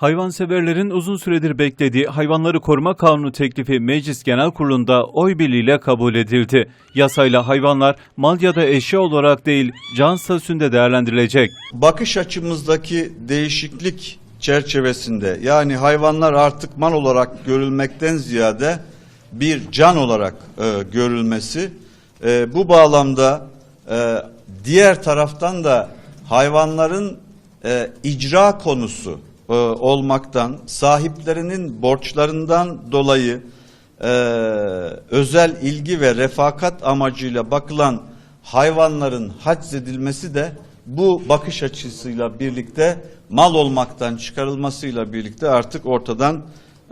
Hayvanseverlerin uzun süredir beklediği Hayvanları Koruma Kanunu teklifi Meclis Genel Kurulu'nda oy birliğiyle kabul edildi. Yasayla hayvanlar mal ya da eşya olarak değil can statüsünde değerlendirilecek. bakış açımızdaki değişiklik çerçevesinde yani hayvanlar artık mal olarak görülmekten ziyade bir can olarak e, görülmesi e, bu bağlamda e, diğer taraftan da hayvanların e, icra konusu e, olmaktan sahiplerinin borçlarından dolayı e, özel ilgi ve refakat amacıyla bakılan hayvanların haczedilmesi de bu bakış açısıyla birlikte mal olmaktan çıkarılmasıyla birlikte artık ortadan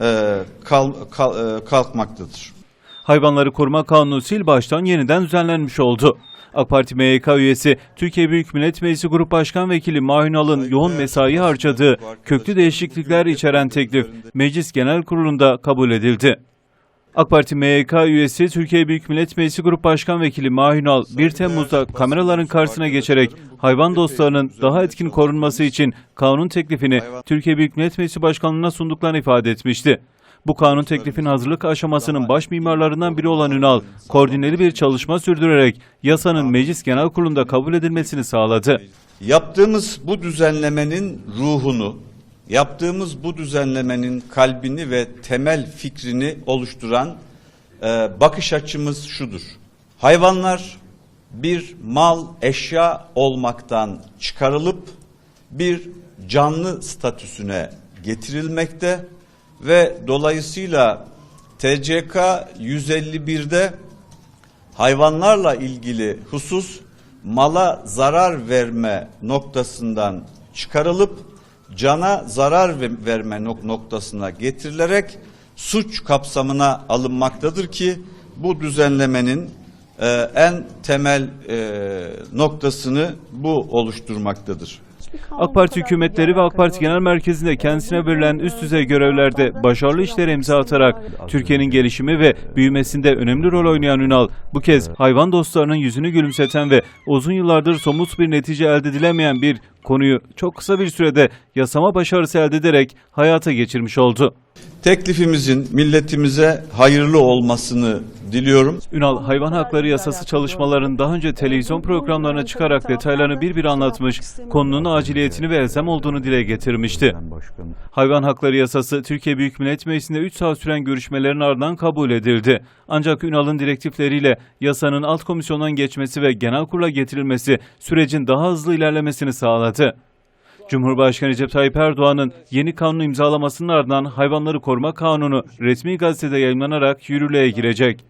e, kal- kal- e, kalkmaktadır. Hayvanları Koruma Kanunu sil baştan yeniden düzenlenmiş oldu. AK Parti MYK üyesi Türkiye Büyük Millet Meclisi Grup Başkan Vekili Mahun Al'ın yoğun mesai harcadığı köklü değişiklikler içeren teklif Meclis Genel Kurulu'nda kabul edildi. AK Parti MYK üyesi Türkiye Büyük Millet Meclisi Grup Başkan Vekili Mahun Al 1 Temmuz'da kameraların karşısına geçerek hayvan dostlarının daha etkin korunması için kanun teklifini Türkiye Büyük Millet Meclisi Başkanlığı'na sunduklarını ifade etmişti. Bu kanun teklifinin hazırlık aşamasının baş mimarlarından biri olan Ünal, koordineli bir çalışma sürdürerek yasanın Meclis Genel Kurulu'nda kabul edilmesini sağladı. Yaptığımız bu düzenlemenin ruhunu, yaptığımız bu düzenlemenin kalbini ve temel fikrini oluşturan e, bakış açımız şudur. Hayvanlar bir mal, eşya olmaktan çıkarılıp bir canlı statüsüne getirilmekte ve dolayısıyla TCK 151'de hayvanlarla ilgili husus mala zarar verme noktasından çıkarılıp cana zarar ve- verme nok- noktasına getirilerek suç kapsamına alınmaktadır ki bu düzenlemenin e, en temel e, noktasını bu oluşturmaktadır. AK Parti hükümetleri ve AK Parti Genel Merkezi'nde kendisine verilen üst düzey görevlerde başarılı işlere imza atarak Türkiye'nin gelişimi ve büyümesinde önemli rol oynayan Ünal, bu kez hayvan dostlarının yüzünü gülümseten ve uzun yıllardır somut bir netice elde edilemeyen bir konuyu çok kısa bir sürede yasama başarısı elde ederek hayata geçirmiş oldu. Teklifimizin milletimize hayırlı olmasını diliyorum. Ünal, hayvan hakları yasası çalışmalarının daha önce televizyon programlarına çıkarak detaylarını bir bir anlatmış, konunun aciliyetini ve elzem olduğunu dile getirmişti. Hayvan hakları yasası Türkiye Büyük Millet Meclisi'nde 3 saat süren görüşmelerin ardından kabul edildi. Ancak Ünal'ın direktifleriyle yasanın alt komisyondan geçmesi ve genel kurula getirilmesi sürecin daha hızlı ilerlemesini sağladı. Cumhurbaşkanı Recep Tayyip Erdoğan'ın yeni kanunu imzalamasının ardından Hayvanları Koruma Kanunu resmi gazetede yayınlanarak yürürlüğe girecek.